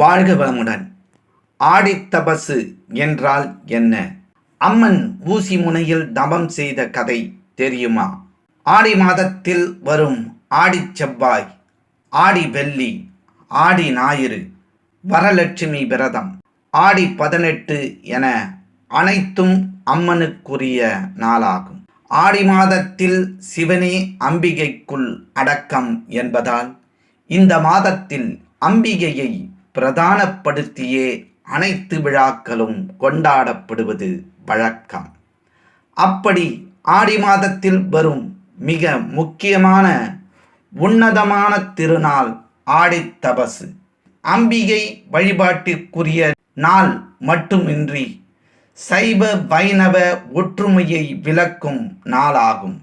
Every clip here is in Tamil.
வாழ்க வளமுடன். ஆடித்தபசு என்றால் என்ன? அம்மன் ஊசி முனையில் தபம் செய்த கதை தெரியுமா? ஆடி மாதத்தில் வரும் ஆடி செவ்வாய் ஆடி வெள்ளி ஆடி ஞாயிறு வரலட்சுமி விரதம். ஆடி பதினெட்டு என அனைத்தும் அம்மனுக்குரிய நாளாகும். ஆடி மாதத்தில் சிவனே அம்பிகைக்குள் அடக்கம் என்பதால் இந்த மாதத்தில் அம்பிகையை பிரதானப்படுத்தியே அனைத்து விழாக்களும் கொண்டாடப்படுவது வழக்கம். அப்படி ஆடி மாதத்தில் வரும் மிக முக்கியமான உன்னதமான திருநாள் ஆடித்தபசு அம்பிகை வழிபாட்டிற்குரிய நாள் மட்டுமின்றி சைவ வைணவ ஒற்றுமையை விளக்கும் நாளாகும்.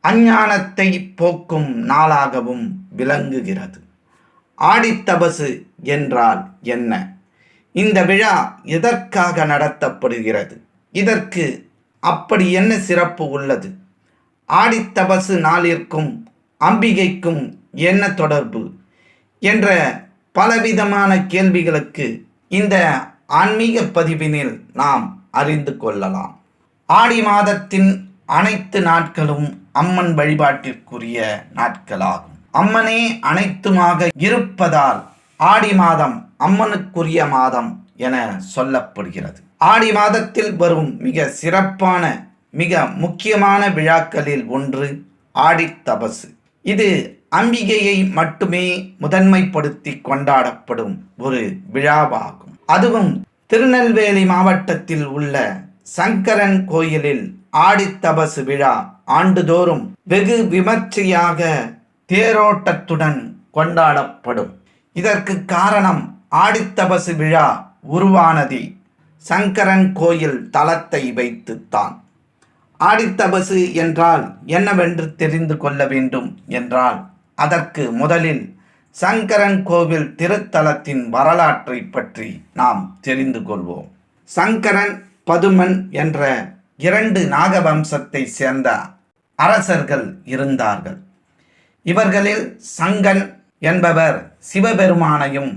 அஞ்ஞானத்தை போக்கும் நாளாகவும் விளங்குகிறது. ஆடித்தபசு என்றால் என்ன? இந்த விழா எதற்காக நடத்தப்படுகிறது? இதற்கு அப்படி என்ன சிறப்பு உள்ளது? ஆடித்தபசு நாளிற்கும் அம்பிகைக்கும் என்ன தொடர்பு? என்ற பலவிதமான கேள்விகளுக்கு இந்த ஆன்மீக பதிவினில் நாம் அறிந்து கொள்ளலாம். ஆடி மாதத்தின் அனைத்து நாட்களும் அம்மன் வழிபாட்டிற்குரிய நாட்களாகும். அம்மனே அனைத்துமாக இருப்பதால் ஆடி மாதம் அம்மனுக்குரிய மாதம் என சொல்லப்படுகிறது. ஆடி மாதத்தில் வரும் மிக சிறப்பான மிக முக்கியமான விழாக்களில் ஒன்று ஆடித்தபசு இது அம்பிகையை மட்டுமே முதன்மைப்படுத்தி கொண்டாடப்படும் ஒரு விழாவாகும். அதுவும் திருநெல்வேலி மாவட்டத்தில் உள்ள சங்கரன் கோயிலில் ஆடித்தபசு விழா ஆண்டுதோறும் வெகு விமர்சையாக தேரோட்டத்துடன் கொண்டாடப்படும். இதற்கு காரணம் ஆடித்தபசு விழா உருவானது. சங்கரன் கோயில் தலத்தை வைத்துத்தான். ஆடித்தபசு என்றால் என்னவென்று தெரிந்து கொள்ள வேண்டும் என்றால் அதற்கு முதலில் சங்கரன் கோவில் திருத்தலத்தின் வரலாற்றை பற்றி நாம் தெரிந்து கொள்வோம். சங்கரன் பதுமன் என்ற இரண்டு நாகவம்சத்தை சேர்ந்த அரசர்கள் இருந்தார்கள். இவர்களில் சங்கன் என்பவர் சிவபெருமானையும்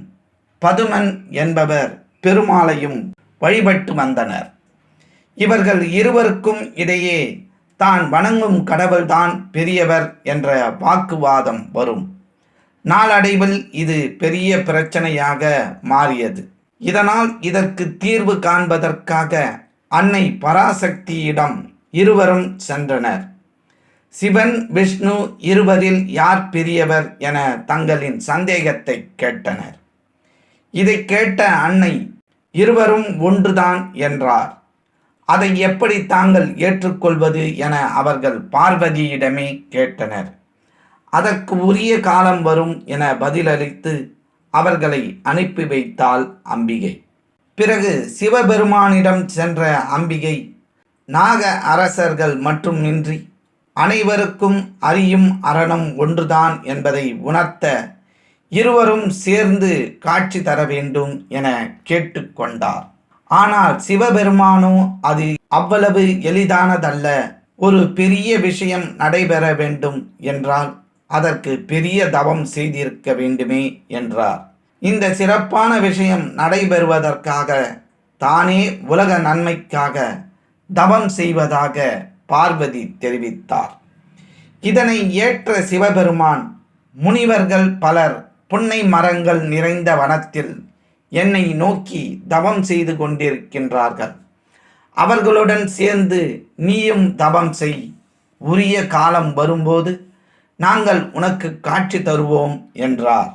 பதுமன் என்பவர் பெருமாளையும் வழிபட்டு வந்தனர். இவர்கள் இருவருக்கும் இடையே தான் வணங்கும் கடவுள்தான் பெரியவர் என்ற வாக்குவாதம் வரும். நாளடைவில் இது பெரிய பிரச்சனையாக மாறியது. இதனால் இதற்கு தீர்வு காண்பதற்காக அன்னை பராசக்தியிடம் இருவரும் சென்றனர். சிவன் விஷ்ணு இருவரில் யார் பெரியவர் என தங்களின் சந்தேகத்தை கேட்டனர். இதை கேட்ட அன்னை இருவரும் ஒன்றுதான் என்றார். அதை எப்படி தாங்கள் ஏற்றுக்கொள்வது என அவர்கள் பார்வதியிடமே கேட்டனர். அதற்கு உரிய காலம் வரும் என பதிலளித்து அவர்களை அனுப்பி வைத்தாள் அம்பிகை. பிறகு சிவபெருமானிடம் சென்ற அம்பிகை நாக அரசர்கள் மட்டுமின்றி அனைவருக்கும் அறியும் அரணம் ஒன்றுதான் என்பதை உணர்த்த இருவரும் சேர்ந்து காட்சி தர வேண்டும் என கேட்டுக்கொண்டார். ஆனால் சிவபெருமானோ அது அவ்வளவு எளிதானதல்ல. ஒரு பெரிய விஷயம் நடைபெற வேண்டும் என்றால் அதற்கு பெரிய தவம் செய்திருக்க வேண்டுமே என்றார். இந்த சிறப்பான விஷயம் நடைபெறுவதற்காக தானே உலக நன்மைக்காக தவம் செய்வதாக பார்வதி தெரிவித்தார். இதனை ஏற்ற சிவபெருமான் முனிவர்கள் பலர் புன்னை மரங்கள் நிறைந்த வனத்தில் என்னை நோக்கி தவம் செய்து கொண்டிருக்கின்றார்கள். அவர்களுடன் சேர்ந்து நீயும் தவம் செய். உரிய காலம் வரும்போது நாங்கள் உனக்கு காட்சி தருவோம் என்றார்.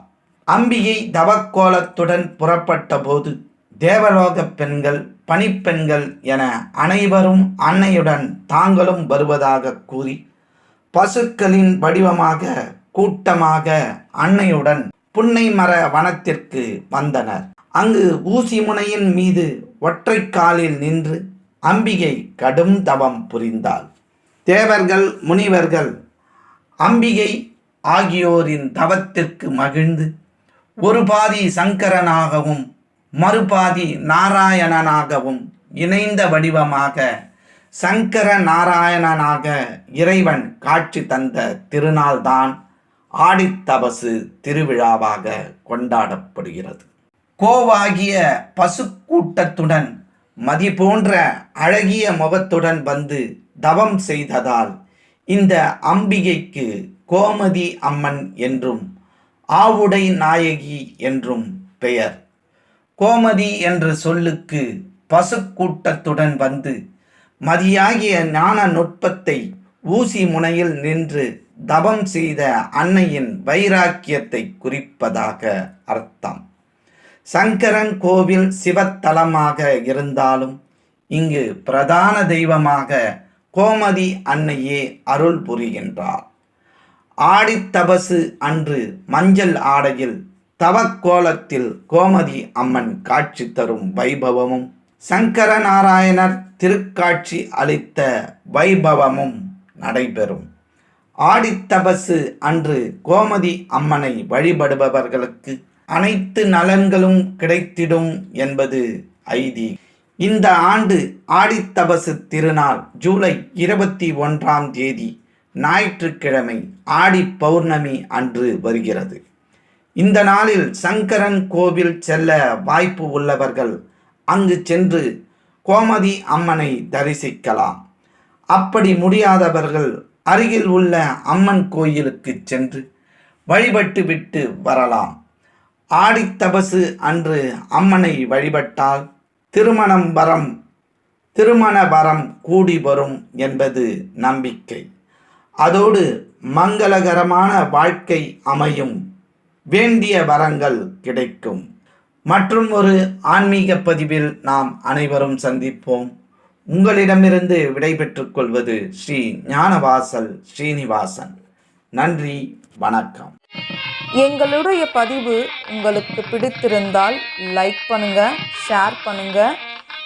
அம்பிகை தவக்கோலத்துடன் புறப்பட்ட போது தேவலோக பெண்கள் பணிப்பெண்கள் என அனைவரும் அன்னையுடன் தாங்களும் வருவதாக கூறி பசுக்களின் வடிவமாக கூட்டமாக அன்னையுடன் புன்னை மர வனத்திற்கு வந்தனர். அங்கு ஊசி முனையின் மீது ஒற்றை காலில் நின்று அம்பிகை கடும் தவம் புரிந்தாள். தேவர்கள் முனிவர்கள் அம்பிகை ஆகியோரின் தவத்திற்கு மகிழ்ந்து ஒரு பாதி சங்கரனாகவும் மறுபாதி நாராயணனாகவும் இணைந்த வடிவமாக சங்கர நாராயணனாக இறைவன் காட்சி தந்த திருநாள்தான் ஆடித்தபசு திருவிழாவாக கொண்டாடப்படுகிறது. கோவாகிய பசுக்கூட்டத்துடன் மதி போன்ற அழகிய முகத்துடன் வந்து தவம் செய்ததால் இந்த அம்பிகைக்கு கோமதி அம்மன் என்றும் ஆவுடை நாயகி என்றும் பெயர். கோமதி என்ற சொல்லுக்கு பசுக்கூட்டத்துடன் வந்து மதியாகிய ஞான நுட்பத்தை ஊசி முனையில் நின்று தபம் செய்த அன்னையின் வைராக்கியத்தை குறிப்பதாக அர்த்தம். சங்கரன் கோவில் சிவத்தலமாக இருந்தாலும் இங்கு பிரதான தெய்வமாக கோமதி அன்னையே அருள் புரிகின்றார் ஆடித்தபசு அன்று மஞ்சள் ஆடையில் தவக்கோலத்தில் கோமதி அம்மன் காட்சி தரும் வைபவமும் சங்கரநாராயணர் திருக்காட்சி அளித்த வைபவமும் நடைபெறும். ஆடித்தபசு அன்று கோமதி அம்மனை வழிபடுபவர்களுக்கு அனைத்து நலன்களும் கிடைத்திடும் என்பது ஐதி இந்த ஆண்டு ஆடித்தபசு திருநாள் ஜூலை இருபத்தி ஒன்றாம் தேதி ஞாயிற்றுக்கிழமை ஆடி பௌர்ணமி அன்று வருகிறது. இந்த நாளில் சங்கரன் கோவில் செல்ல வாய்ப்பு உள்ளவர்கள் அங்கு சென்று கோமதி அம்மனை தரிசிக்கலாம். அப்படி முடியாதவர்கள் அருகில் உள்ள அம்மன் கோயிலுக்கு சென்று வழிபட்டு விட்டு வரலாம். ஆடித்தபசு அன்று அம்மனை வழிபட்டால் திருமணம் வரம் திருமண வரம் கூடி வரும் என்பது நம்பிக்கை. அதோடு மங்களகரமான வாழ்க்கை அமையும். வேண்டிய வரங்கள் கிடைக்கும். மற்றும் ஒரு ஆன்மீக பதிவில் நாம் அனைவரும் சந்திப்போம். உங்களிடமிருந்து விடைபெற்றுக் கொள்வது ஸ்ரீ ஞானவாசல் ஸ்ரீனிவாசன். நன்றி வணக்கம். எங்களுடைய பதிவு உங்களுக்கு பிடித்திருந்தால் லைக் பண்ணுங்க ஷேர் பண்ணுங்க.